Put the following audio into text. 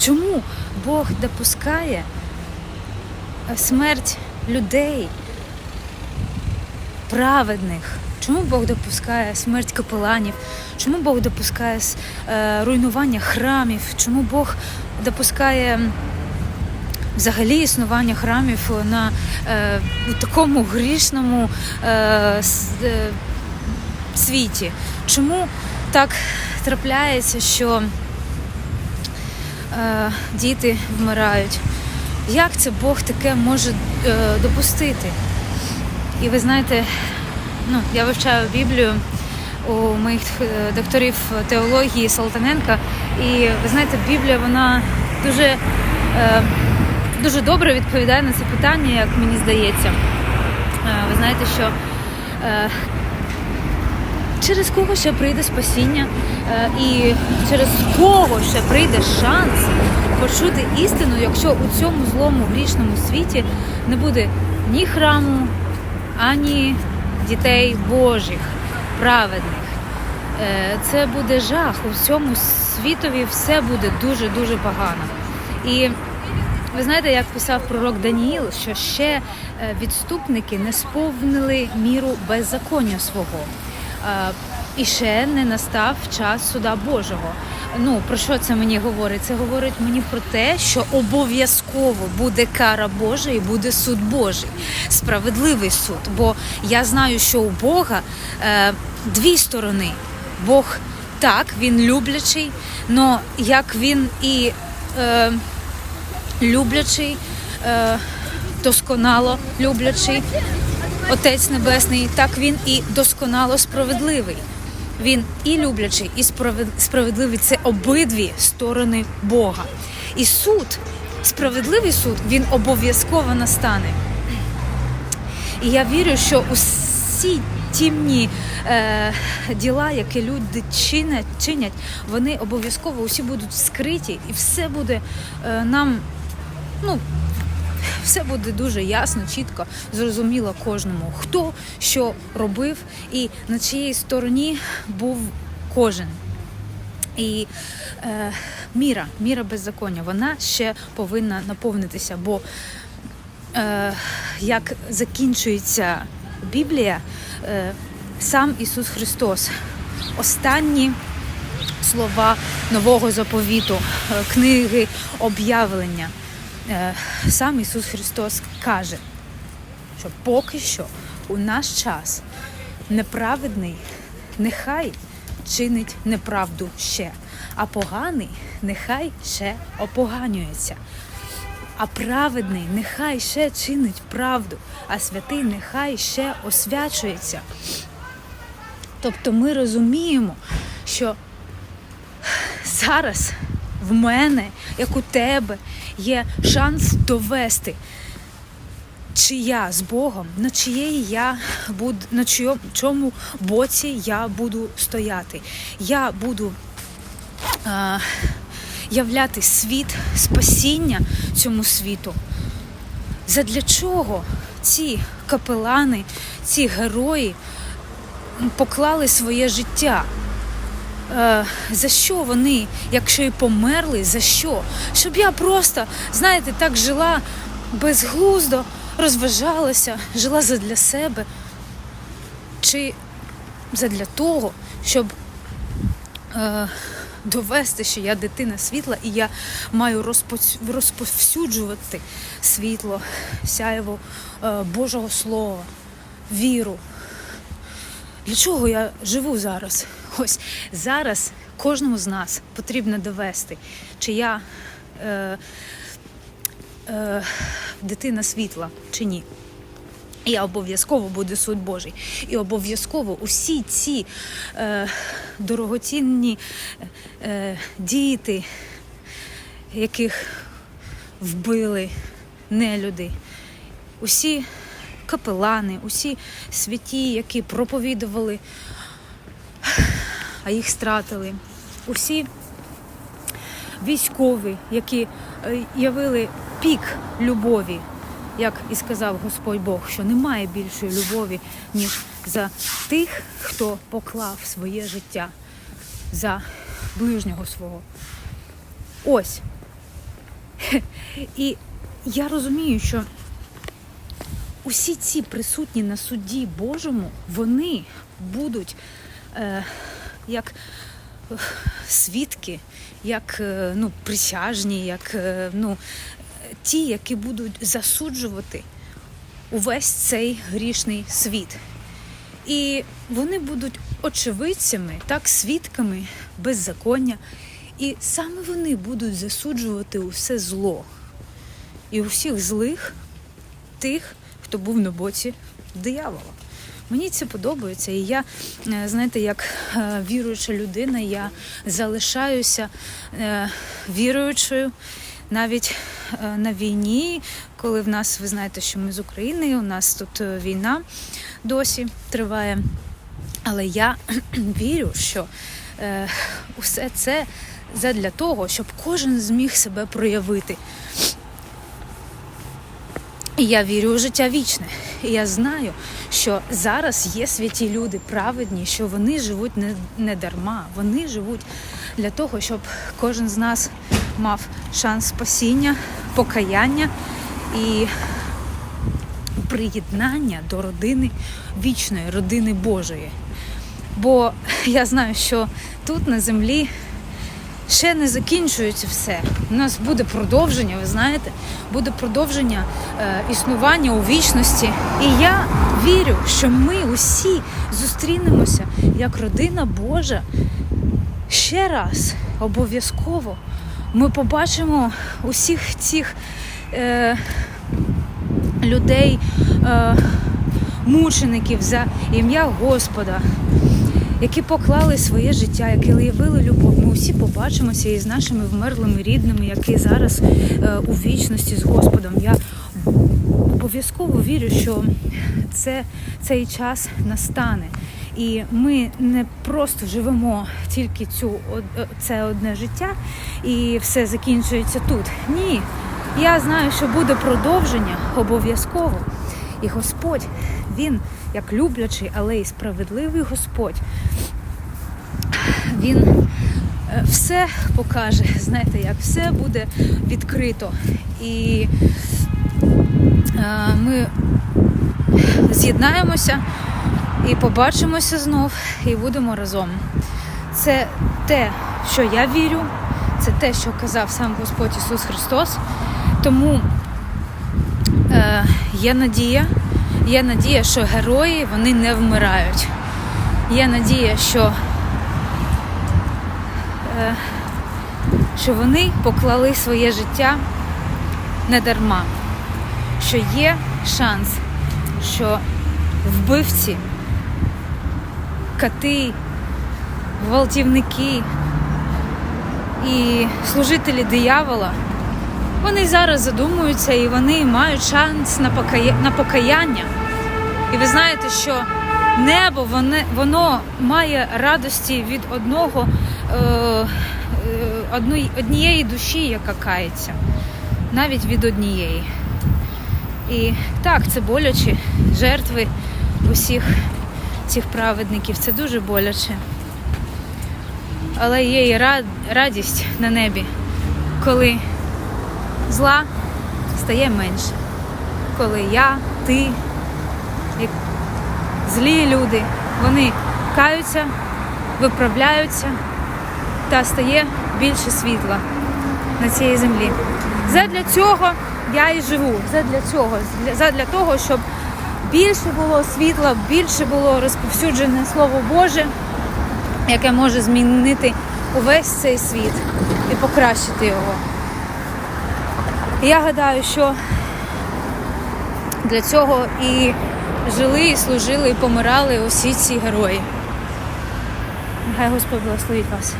Чому Бог допускає е, смерть людей праведних? Чому Бог допускає смерть капеланів? Чому Бог допускає е, руйнування храмів? Чому Бог допускає взагалі існування храмів на е, у такому грішному світі? Чому так трапляється, що е, діти вмирають? Як це Бог таке може е, допустити? І ви знаєте, ну, я вивчаю Біблію у моїх е, докторів теології Салтаненка. І ви знаєте, Біблія вона дуже, е, дуже добре відповідає на це питання, як мені здається. Е, ви знаєте, що е, через кого ще прийде спасіння, е, і через кого ще прийде шанс почути істину, якщо у цьому злому грішному світі не буде ні храму, ані дітей Божих, праведних. Е, Це буде жах. У всьому світові все буде дуже-дуже погано. І ви знаєте, як писав пророк Даніїл, що ще е, відступники не сповнили міру беззаконня свого. І ще не настав час суда Божого. Ну про що це мені говорить? Це говорить мені про те, що обов'язково буде кара Божа і буде суд Божий, справедливий суд. Бо я знаю, що у Бога е, дві сторони. Бог так, він люблячий, але як він і е, люблячий, е, досконало люблячий, Отець Небесний, так він і досконало справедливий. Він і люблячий, і справедливий це обидві сторони Бога. І суд, справедливий суд, він обов'язково настане. І я вірю, що усі тімні е, діла, які люди чинять, чинять, вони обов'язково усі будуть скриті, і все буде е, нам, ну, все буде дуже ясно, чітко, зрозуміло кожному, хто що робив і на чиїй стороні був кожен. І е, міра, міра беззаконня, вона ще повинна наповнитися, бо е, як закінчується Біблія, е, сам Ісус Христос, останні слова нового заповіту, е, книги об'явлення. Е, Сам Ісус Христос каже, що поки що у наш час неправедний нехай чинить неправду ще, а поганий нехай ще опоганюється. А праведний нехай ще чинить правду, а святий нехай ще освячується. Тобто ми розуміємо, що зараз в мене, як у тебе, є шанс довести, чи я з Богом, на чиєї я буду, на чому боці я буду стояти. Я буду е, являти світ спасіння цьому світу. Задля чого ці капелани, ці герої поклали своє життя? Е, за що вони, якщо і померли, за що? Щоб я просто, знаєте, так жила безглуздо, розважалася, жила задля себе. Чи задля того, щоб е, довести, що я дитина світла, і я маю розпоц- розповсюджувати світло, сяєво е, Божого Слова, віру. Для чого я живу зараз? Ось зараз кожному з нас потрібно довести, чи я е, е, дитина світла, чи ні. І обов'язково буде суд Божий. І обов'язково усі ці е, дорогоцінні е, діти, яких вбили нелюди, усі капелани, усі святі, які проповідували, а їх стратили, усі військові, які е, явили пік любові, як і сказав Господь Бог, що немає більшої любові, ніж за тих, хто поклав своє життя за ближнього свого. Ось І я розумію, що усі ці присутні на суді Божому, вони будуть е, як е, свідки, як е, ну, присяжні, як е, ну, ті, які будуть засуджувати увесь цей грішний світ. І вони будуть очевидцями, так, свідками беззаконня. І саме вони будуть засуджувати усе зло і усіх злих тих, хто був на боці диявола. Мені це подобається, і я, е, знаєте, як е, віруюча людина, я залишаюся е, віруючою навіть на війні, коли в нас, ви знаєте, що ми з України, у нас тут війна досі триває. Але я вірю, що усе це задля того, щоб кожен зміг себе проявити. І я вірю у життя вічне. І я знаю, що зараз є святі люди праведні, що вони живуть не, не дарма. Вони живуть для того, щоб кожен з нас мав шанс спасіння, покаяння і приєднання до родини вічної, родини Божої. Бо я знаю, що тут на землі ще не закінчується все. У нас буде продовження, ви знаєте, буде продовження е, існування у вічності. І я вірю, що ми усі зустрінемося як родина Божа ще раз обов'язково. Ми побачимо усіх цих е, людей, е, мучеників за ім'я Господа, які поклали своє життя, які явили любов. Ми усі побачимося із нашими вмерлими рідними, які зараз е, у вічності з Господом. Я обов'язково вірю, що це, цей час настане. І ми не просто живемо тільки цю од- це одне життя, і все закінчується тут. Ні. Я знаю, що буде продовження обов'язково. І Господь, Він, як люблячий, але й справедливий Господь, Він е, все покаже, знаєте, як все буде відкрито. І е, ми з'єднаємося і побачимося знов, і будемо разом. Це те, що я вірю, це те, що казав сам Господь Ісус Христос. Тому е, є надія, є надія, що герої вони не вмирають. Є надія, що, е, що вони поклали своє життя не дарма, що є шанс, що вбивці, кати, гвалтівники і служителі диявола, вони зараз задумуються і вони мають шанс на, покая... на покаяння. І ви знаєте, що небо воно, воно має радості від одного е, е, однієї душі, яка кається, навіть від однієї. І так, це боляче, жертви усіх цих праведників. Це дуже боляче. Але є і ра- радість на небі, коли зла стає менше. Коли я, ти, як злі люди, вони каються, виправляються та стає більше світла на цій землі. Задля цього я і живу. Задля цього, для- задля того, щоб більше було світла, більше було розповсюджене Слово Боже, яке може змінити увесь цей світ і покращити його. Я гадаю, що для цього і жили, і служили, і помирали усі ці герої. Нехай Господь благословить вас.